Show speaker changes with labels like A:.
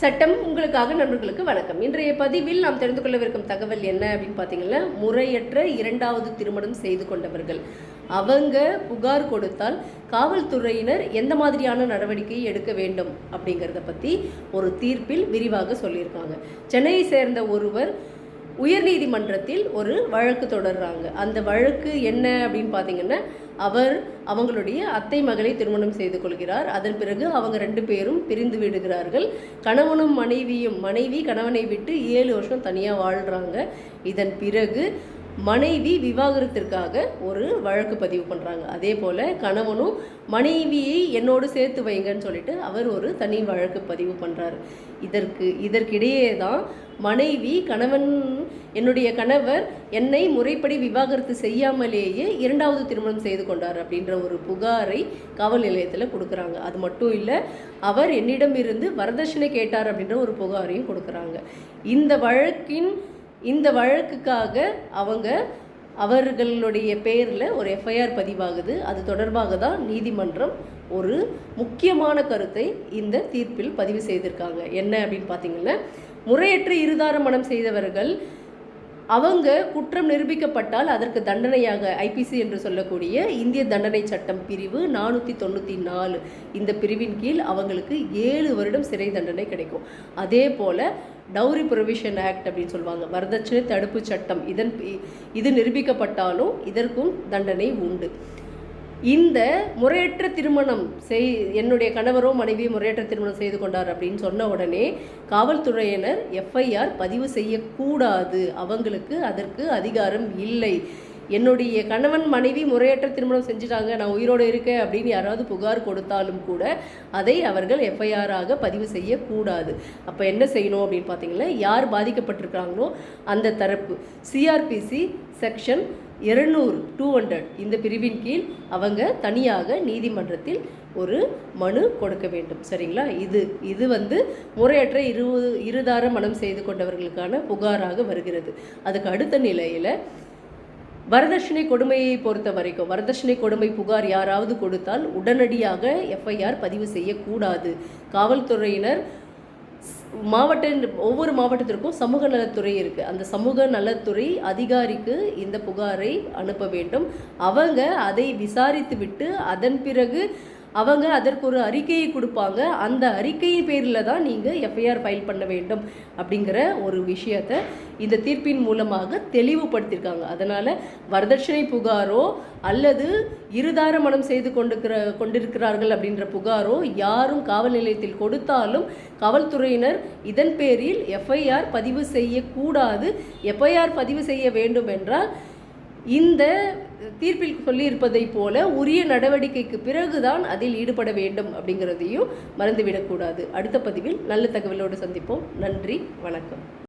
A: சட்டம் உங்களுக்காக நண்பர்களுக்கு வணக்கம். இன்றைய பதிவில் நாம் தெரிந்து கொள்ளவிருக்கும் தகவல் என்ன அப்படின்னு பார்த்தீங்கன்னா முறையற்ற இரண்டாவது திருமணம் செய்து கொண்டவர்கள். அவங்க புகார் கொடுத்தால் காவல்துறையினர் எந்த மாதிரியான நடவடிக்கை எடுக்க வேண்டும் அப்படிங்கிறத பற்றி ஒரு தீர்ப்பில் விரிவாக சொல்லியிருக்காங்க. சென்னையை சேர்ந்த ஒருவர் உயர்நீதிமன்றத்தில் ஒரு வழக்கு தொடர்றாங்க. அந்த வழக்கு என்ன அப்படின்னு பார்த்தீங்கன்னா அவர் அவங்களுடைய அத்தை மகளை திருமணம் செய்து கொள்கிறார். அதன் பிறகு அவங்க ரெண்டு பேரும் பிரிந்து விடுகிறார்கள். கணவனும் மனைவியும் மனைவி கணவனை விட்டு ஏழு வருஷம் தனியாக வாழ்கிறாங்க இதன் பிறகு மனைவி விவாகரத்திற்காக ஒரு வழக்கு பதிவு பண்ணுறாங்க அதே போல் கணவனும் மனைவியை என்னோடு சேர்த்து வைங்கன்னு சொல்லிட்டு அவர் ஒரு தனி வழக்கு பதிவு பண்ணுறாரு இதற்கு இதற்கிடையே தான் மனைவி கணவன் என்னுடைய கணவர் என்னை முறைப்படி விவாகரத்து செய்யாமலேயே இரண்டாவது திருமணம் செய்து கொண்டார் அப்படின்ற ஒரு புகாரை காவல் நிலையத்தில் கொடுக்குறாங்க. அது மட்டும் இல்லை அவர் என்னிடம் இருந்து வரதட்சணை கேட்டார் அப்படின்ற ஒரு புகாரையும் கொடுக்குறாங்க. இந்த வழக்கின் இந்த வழக்குக்காக அவங்க அவர்களுடைய பேரில் ஒரு எஃப்ஐஆர் பதிவாகுது. அது தொடர்பாக தான் நீதிமன்றம் ஒரு முக்கியமான கருத்தை இந்த தீர்ப்பில் பதிவு செய்திருக்காங்க. என்ன அப்படின்னு பார்த்தீங்கன்னா முறையற்ற இருதார மனம் செய்தவர்கள் அவங்க குற்றம் நிரூபிக்கப்பட்டால் அதற்கு தண்டனையாக ஐபிசி என்று சொல்லக்கூடிய இந்திய தண்டனை சட்டம் பிரிவு நானூற்றி தொண்ணூற்றி நாலு. இந்த பிரிவின் கீழ் அவங்களுக்கு ஏழு வருடம் சிறை தண்டனை கிடைக்கும். அதே போல் டவுரி ப்ரொவிஷன் ஆக்ட் அப்படின்னு சொல்லுவாங்க. வரதட்சணை தடுப்பு சட்டம். இதன் இது நிரூபிக்கப்பட்டாலும் இதற்கும் தண்டனை உண்டு. இந்த முறையற்ற திருமணம் செய் என்னுடைய கணவரோ மனைவி முறையற்ற திருமணம் செய்து கொண்டார் அப்படின்னு சொன்ன உடனே காவல்துறையினர் எஃப்ஐஆர் பதிவு செய்யக்கூடாது. அவங்களுக்கு அதற்கு அதிகாரம் இல்லை. என்னுடைய கணவன் மனைவி முறையற்ற திருமணம் செஞ்சுட்டாங்க நான் உயிரோடு இருக்கேன் அப்படின்னு யாராவது புகார் கொடுத்தாலும் கூட அதை அவர்கள் எஃப்ஐஆராக பதிவு செய்யக்கூடாது. அப்போ என்ன செய்யணும் அப்படின்னு பார்த்தீங்கன்னா யார் பாதிக்கப்பட்டிருக்காங்களோ அந்த தரப்பு சிஆர்பிசி செக்ஷன் இருநூறு டூ ஹண்ட்ரட் இந்த பிரிவின் கீழ் அவங்க தனியாக நீதிமன்றத்தில் ஒரு மனு கொடுக்க வேண்டும். சரிங்களா? இது இது வந்து முறையற்ற இரு இருதார மனம் செய்து கொண்டவர்களுக்கான புகாராக வருகிறது. அதுக்கு அடுத்த நிலையில் வரதட்சணை கொடுமையை பொறுத்த வரைக்கும் வரதட்சணை கொடுமை புகார் யாராவது கொடுத்தால் உடனடியாக எஃப்ஐஆர் பதிவு செய்யக்கூடாது. காவல்துறையினர் மாவட்ட ஒவ்வொரு மாவட்டத்திற்கும் சமூக நலத்துறை இருக்குது அந்த சமூக நலத்துறை அதிகாரிக்கு இந்த புகாரை அனுப்ப வேண்டும். அவங்க அதை விசாரித்து விட்டு அதன் பிறகு அவங்க அதற்கு ஒரு அறிக்கையை கொடுப்பாங்க. அந்த அறிக்கையின் பேரில் தான் நீங்கள் எஃப்ஐஆர் ஃபைல் பண்ண வேண்டும் அப்படிங்கிற ஒரு விஷயத்தை இந்த தீர்ப்பின் மூலமாக தெளிவுபடுத்தியிருக்காங்க. அதனால் வரதட்சணை புகாரோ அல்லது இருதார மனம் செய்து கொண்டிருக்கிற கொண்டிருக்கிறார்கள் அப்படின்ற புகாரோ யாரும் காவல் நிலையத்தில் கொடுத்தாலும் காவல்துறையினர் இதன் பேரில் எஃப்ஐஆர் பதிவு செய்யக்கூடாது. எஃப்ஐஆர் பதிவு செய்ய வேண்டும் என்றால் இந்த தீர்ப்பில் சொல்லியிருப்பதை போல உரிய நடவடிக்கைக்கு பிறகுதான் அதில் ஈடுபட வேண்டும் அப்படிங்கிறதையும் மறந்துவிடக்கூடாது. அடுத்த பதிவில் நல்ல தகவலோடு சந்திப்போம். நன்றி வணக்கம்.